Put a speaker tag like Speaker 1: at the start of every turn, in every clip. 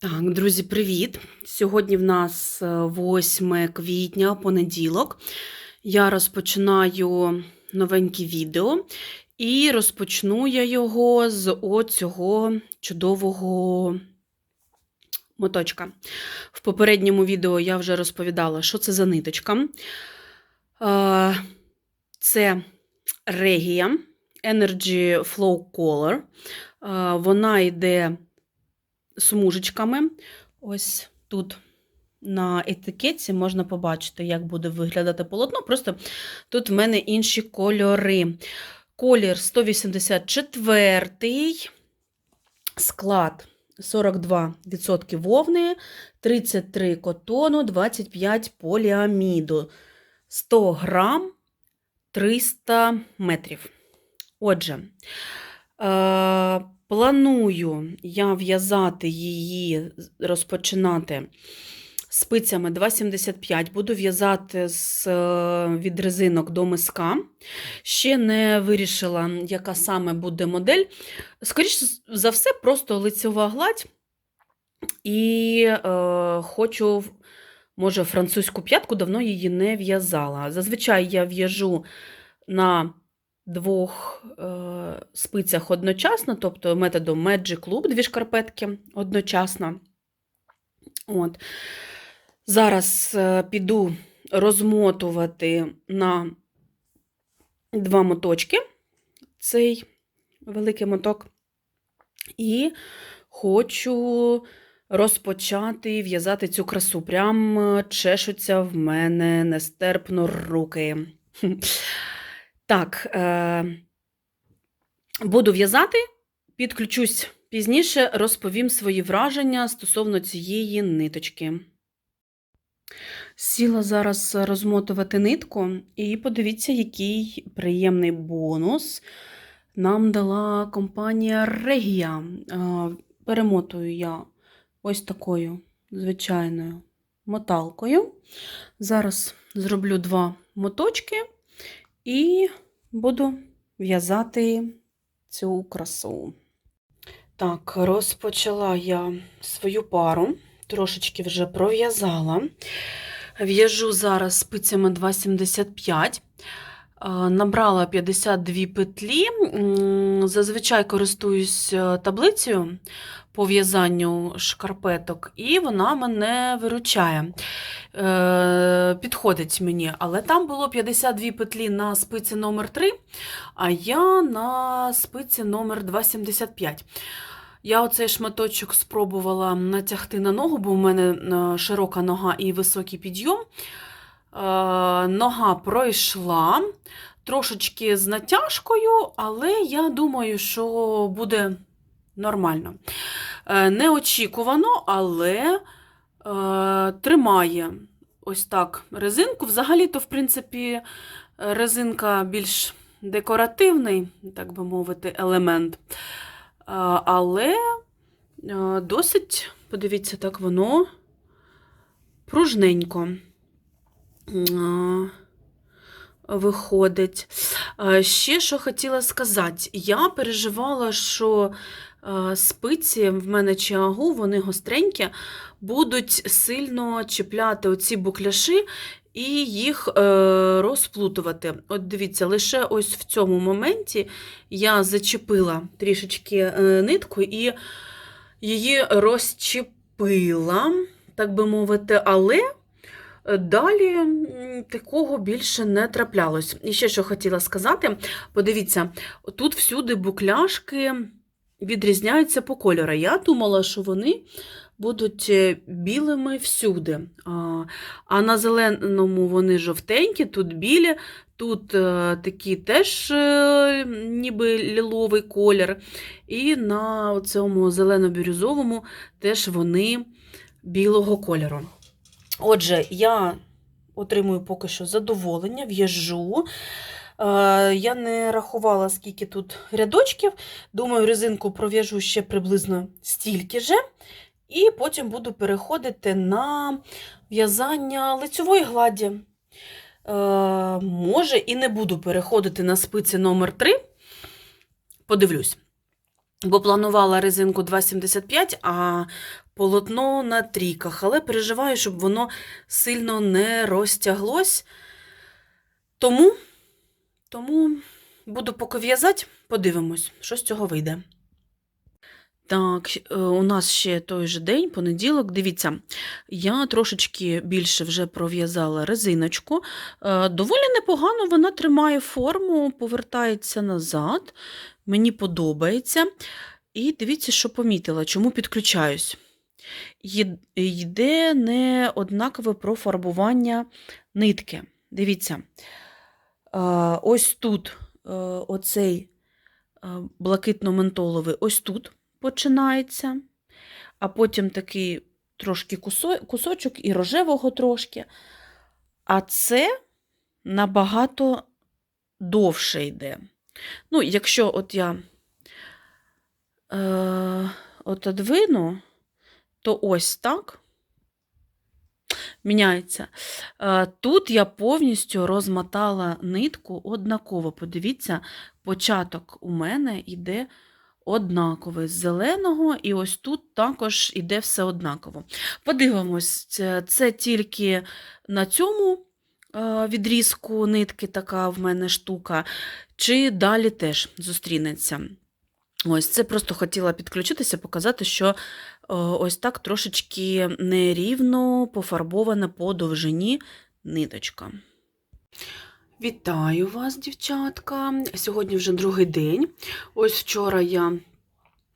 Speaker 1: Так, друзі, привіт! Сьогодні в нас е, 8 квітня, понеділок. Я розпочинаю новеньке відео і розпочну я його з оцього чудового моточка. В попередньому відео я вже розповідала, що це за ниточка. Е, Це Регія Energy Flow Color. Е, Вона йде смужечками. Ось тут на етикетці можна побачити, як буде виглядати полотно. Просто тут в мене інші кольори. Колір 184, склад 42% вовни, 33 котону, 25 поліаміду, 100 грам, 300 метрів. Отже, е, Планую я в'язати її, розпочинати спицями 2,75. Буду в'язати з, е, від резинок до миска. Ще не вирішила, яка саме буде модель. Скоріше за все, просто лицьова гладь. І е, хочу, може, французьку п'ятку, давно її не в'язала. Зазвичай я в'яжу на двох е, спицях одночасно, тобто методом Magic Loop, дві шкарпетки одночасно. От. Зараз е, піду розмотувати на два моточки цей великий моток. І хочу розпочати в'язати цю красу. Прям е, чешуться в мене нестерпно руки. Так, е, буду в'язати, підключусь пізніше, розповім свої враження стосовно цієї ниточки. Сіла зараз розмотувати нитку, і подивіться, який приємний бонус нам дала компанія Регія. Перемотую я ось такою звичайною моталкою. Зараз зроблю два моточки. І буду в'язати цю красу. Так, розпочала я свою пару, трошечки вже пров'язала. В'яжу зараз спицями 2,75. Набрала 52 петлі. Зазвичай користуюсь е, таблицею по в'язанню шкарпеток, і вона мене виручає. Е, Підходить мені. Але там було 52 петлі на спиці номер 3 а я на спиці номер 2,75. Я оцей шматочок спробувала натягти на ногу, бо в мене е, широка нога і високий підйом. Е, Нога пройшла трошечки з натяжкою, але я думаю, що буде нормально. Е, Неочікувано, але е, тримає ось так резинку. Взагалі-то, в принципі, резинка більш декоративний, так би мовити, елемент. Але досить, подивіться, так воно пружненько виходить. Ще що хотіла сказати, я переживала, що спиці в мене чиагу, вони гостренькі, будуть сильно чіпляти оці букляші і їх е, розплутувати. От дивіться, лише ось в цьому моменті я зачепила трішечки е, нитку і її розчепила, так би мовити, але далі такого більше не траплялось. І ще що хотіла сказати: подивіться, тут всюди букляшки відрізняються по кольору. Я думала, що вони будуть е, білими всюди. А, на зеленому вони жовтенькі, тут білі, тут е, такий теж е, ніби ліловий колір. І на цьому зелено-бірюзовому теж вони білого кольору. Отже, я отримую поки що задоволення, в'яжу. Е, Я не рахувала, скільки тут рядочків. Думаю, резинку пров'яжу ще приблизно стільки же. І потім буду переходити на в'язання лицьової гладі. Е, Може, і не буду переходити на спиці номер 3 Подивлюсь. Бо планувала резинку 2,75, а полотно на трійках. Але переживаю, щоб воно сильно не розтяглось. Тому, тому буду поки в'язати, подивимось, що з цього вийде. Так, е, у нас ще той же день, понеділок. Дивіться, я трошечки більше вже пров'язала резиночку. Е, Доволі непогано вона тримає форму, повертається назад. Мені подобається. І дивіться, що помітила, чому підключаюсь. Йде не однакове профарбування нитки. Дивіться, е, ось тут оцей блакитно-ментоловий, ось тут починається, а потім такий трошки кусочок і рожевого трошки. А це набагато довше йде. Ну, якщо от я е, отодвину, то ось так міняється. Е, Тут я повністю розмотала нитку однаково. Подивіться, початок у мене йде однаковий з зеленого, і ось тут також іде все однаково. Подивимось, це, тільки на цьому е, відрізку нитки така в мене штука, чи далі теж зустрінеться. Ось це просто хотіла підключитися, показати, що е, ось так трошечки нерівно пофарбована по довжині ниточка. Вітаю вас, дівчатка! Сьогодні вже другий день. Ось вчора я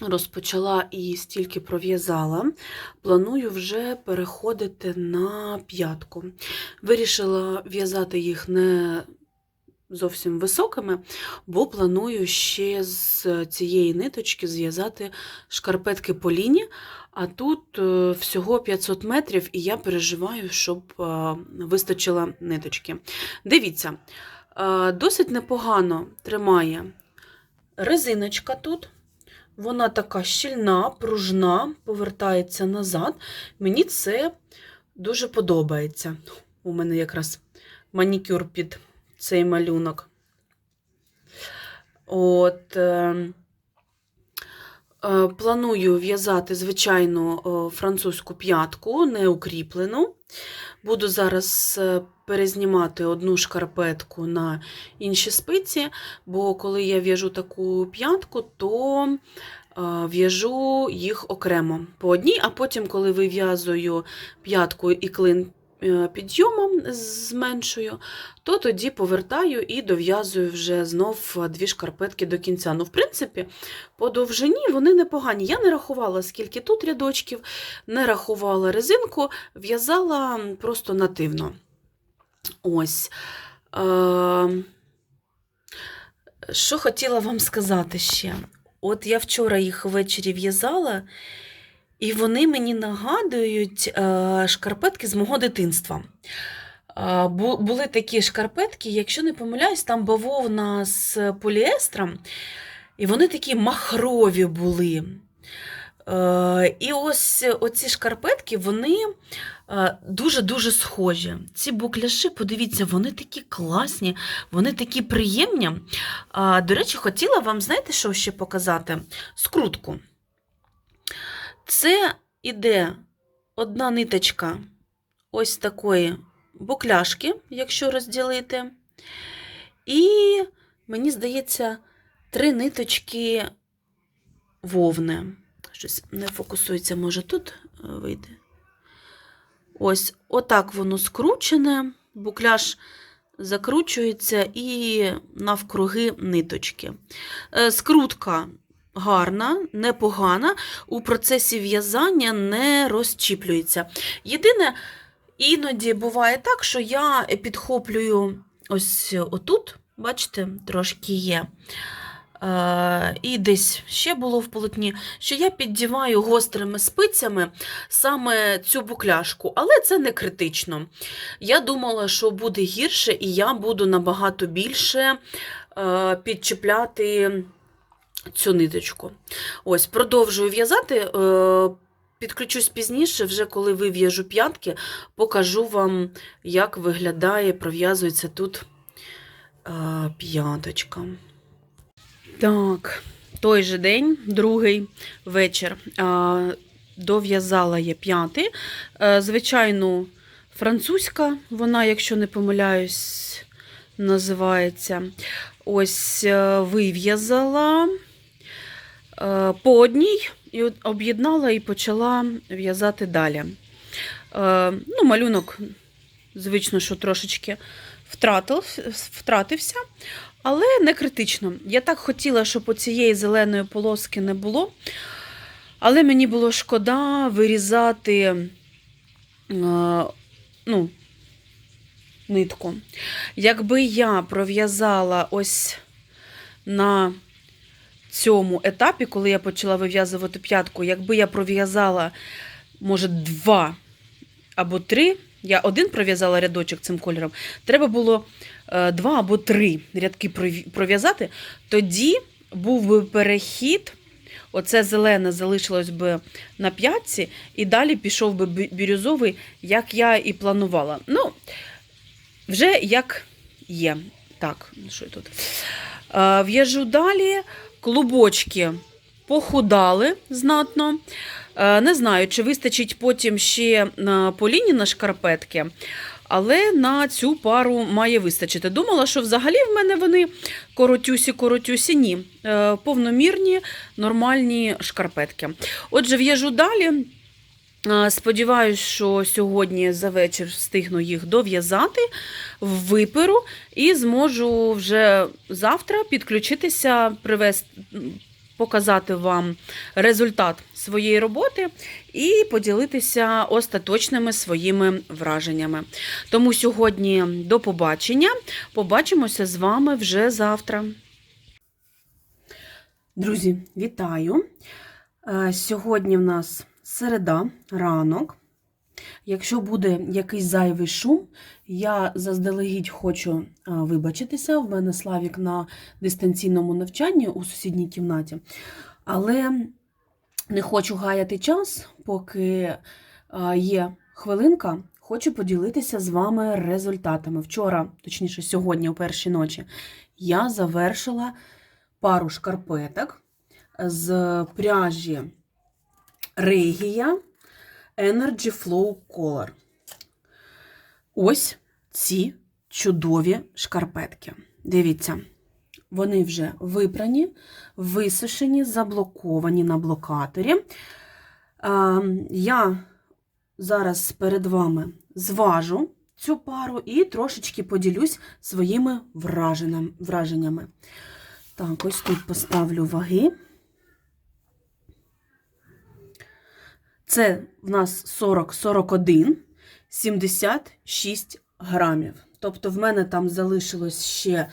Speaker 1: розпочала і стільки пров'язала. Планую вже переходити на п'ятку. Вирішила в'язати їх не зовсім високими, бо планую ще з цієї ниточки зв'язати шкарпетки по ліні, а тут е, всього 500 метрів, і я переживаю, щоб е, вистачило ниточки. Дивіться, е, досить непогано тримає резиночка тут. Вона така щільна, пружна, повертається назад. Мені це дуже подобається. У мене якраз манікюр під цей малюнок. От, планую в'язати звичайну е, французьку п'ятку, не укріплену. Буду зараз е, перезнімати одну шкарпетку на інші спиці, бо коли я в'яжу таку п'ятку, то е, в'яжу їх окремо по одній, а потім, коли вив'язую п'ятку і клин е, підйомом зменшую, то тоді повертаю і дов'язую вже знов дві шкарпетки до кінця. Ну, в принципі, по довжині вони непогані. Я не рахувала, скільки тут рядочків, не рахувала резинку, в'язала просто нативно. Ось. Е, Що хотіла вам сказати ще? От я вчора їх ввечері в'язала, і вони мені нагадують е, шкарпетки з мого дитинства. Е, бу- Були такі шкарпетки, якщо не помиляюсь, там бавовна з поліестром, і вони такі махрові були. Е, І ось оці шкарпетки, вони дуже-дуже схожі. Ці букляши, подивіться, вони такі класні, вони такі приємні. До речі, хотіла вам, знаєте, що ще показати? Скрутку. Це іде одна ниточка ось такої букляшки, якщо розділити. І, мені здається, три ниточки вовни. Щось не фокусується, може тут е, вийде. Ось, отак воно скручене, букляж закручується і навкруги ниточки. Е, Скрутка гарна, непогана, у процесі в'язання не розчіплюється. Єдине, іноді буває так, що я підхоплюю ось отут, бачите, трошки є. Е, І десь ще було в полотні, що я піддіваю гострими спицями саме цю букляшку, але це не критично. Я думала, що буде гірше, і я буду набагато більше е, підчіпляти цю ниточку. Ось, продовжую в'язати. Е, Підключусь пізніше, вже коли вив'яжу п'ятки, покажу вам, як виглядає, пров'язується тут е, п'яточка. Так, той же день, другий вечір, дов'язала я п'ятий. Е, Звичайну французька, вона, якщо не помиляюсь, називається. Ось вив'язала по одній і об'єднала і почала в'язати далі. Е, Ну, малюнок, звично, що трошечки втратив, втратився, але не критично. Я так хотіла, щоб цієї зеленої полоски не було. Але мені було шкода вирізати е, ну, нитку. Якби я пров'язала ось на цьому етапі, коли я почала вив'язувати п'ятку, якби я пров'язала, може, два або три, я один пров'язала рядочок цим кольором, треба було е, два або три рядки пров'я- пров'язати, тоді був би перехід. Оце зелене залишилось би на п'ятці, і далі пішов би бірюзовий, як я і планувала. Ну, вже як є. Так, що тут? Е, В'яжу далі. Клубочки похудали знатно. Е, Не знаю, чи вистачить потім ще на поліні на шкарпетки, але на цю пару має вистачити. Думала, що взагалі в мене вони коротюсі-коротюсі. Ні. Е, Повномірні, нормальні шкарпетки. Отже, в'яжу далі. Сподіваюсь, що сьогодні за вечір встигну їх дов'язати, виперу і зможу вже завтра підключитися, привести, показати вам результат своєї роботи і поділитися остаточними своїми враженнями. Тому сьогодні до побачення. Побачимося з вами вже завтра. Друзі, вітаю! Е, Сьогодні в нас середа, ранок. Якщо буде якийсь зайвий шум, я заздалегідь хочу е, вибачитися. В мене Славік на дистанційному навчанні у сусідній кімнаті. Але не хочу гаяти час, поки е, є хвилинка. Хочу поділитися з вами результатами. Вчора, точніше, сьогодні, о першій ночі, я завершила пару шкарпеток з пряжі Регія Energy Flow Color. Ось ці чудові шкарпетки. Дивіться, вони вже випрані, висушені, заблоковані на блокаторі. Я зараз перед вами зважу цю пару і трошечки поділюсь своїми враженням- враженнями. Так, ось тут поставлю ваги. Це в нас 40-41, 76 грамів. Тобто в мене там залишилось ще е,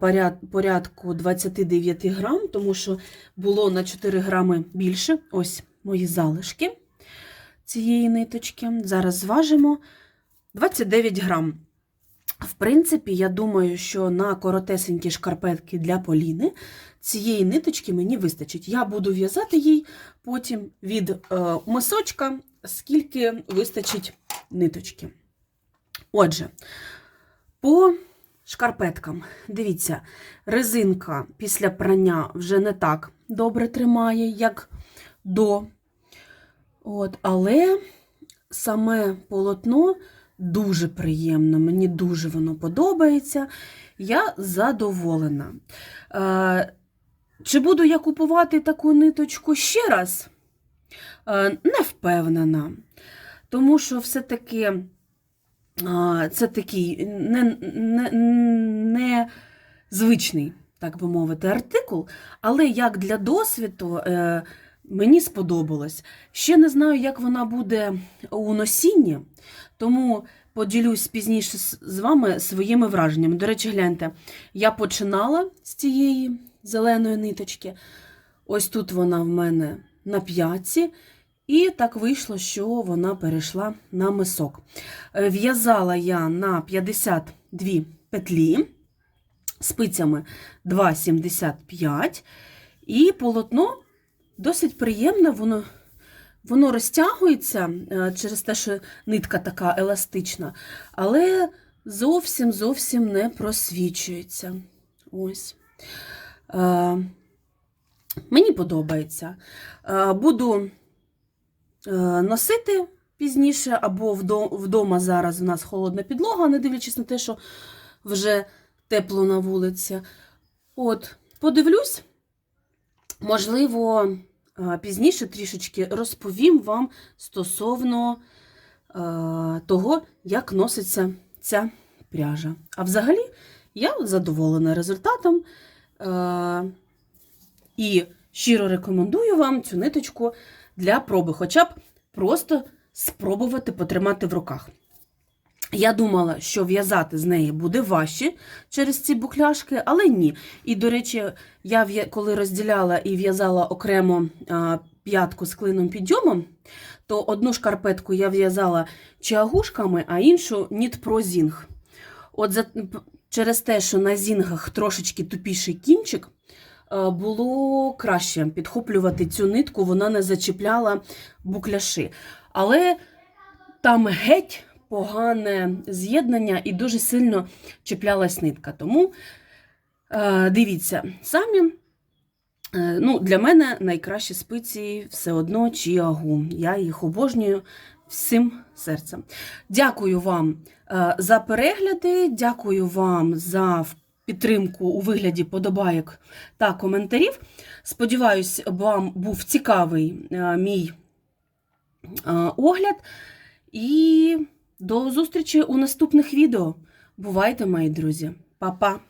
Speaker 1: поряд- порядку 29 грам, тому що було на 4 грами більше. Ось мої залишки цієї ниточки. Зараз зважимо 29 грам. В принципі, я думаю, що на коротесенькі шкарпетки для Поліни цієї ниточки мені вистачить. Я буду в'язати їй потім від е, мисочка, скільки вистачить ниточки. Отже, по шкарпеткам, дивіться, резинка після прання вже не так добре тримає, як до. От, але саме полотно дуже приємно, мені дуже воно подобається. Я задоволена. Е, чи буду я купувати таку ниточку ще раз? Е, не впевнена. Тому що все-таки е, це такий не, не, не звичний, так би мовити, артикул, але як для досвіду е, мені сподобалось. Ще не знаю, як вона буде у носінні, тому поділюсь пізніше з з вами своїми враженнями. До речі, гляньте, я починала з цієї зеленої ниточки. Ось тут вона в мене на п'ятці, і так вийшло, що вона перейшла на мисок. Е, В'язала я на 52 петлі спицями 2,75, і полотно досить приємне, воно, воно розтягується е, через те, що нитка така еластична, але зовсім зовсім не просвічується. Ось. Е, Мені подобається. Е, Буду е, носити пізніше, або вдома зараз у нас холодна підлога, не дивлячись на те, що вже тепло на вулиці. От, подивлюсь, можливо, пізніше трішечки розповім вам стосовно того, як носиться ця пряжа. А взагалі, я задоволена результатом. Е, і щиро рекомендую вам цю ниточку для проби, хоча б просто спробувати потримати в руках. Я думала, що в'язати з неї буде важче через ці букляшки, але ні. І, до речі, я коли розділяла і в'язала окремо п'ятку з клином підйомом, то одну шкарпетку я в'язала чагушками, а іншу нітпрозінг. От за, через те, що на зінгах трошечки тупіший кінчик, е, було краще підхоплювати цю нитку, вона не зачіпляла букляши. Але там геть погане з'єднання і дуже сильно чіплялась нитка. Тому е, дивіться, самі. Е, Ну, для мене найкращі спиці все одно чіагу. Я їх обожнюю всім серцем. Дякую вам е, за перегляди, дякую вам за підтримку у вигляді подобайок та коментарів. Сподіваюсь, вам був цікавий е, мій е, огляд. І до зустрічі у наступних відео. Бувайте, мої друзі. Па-па!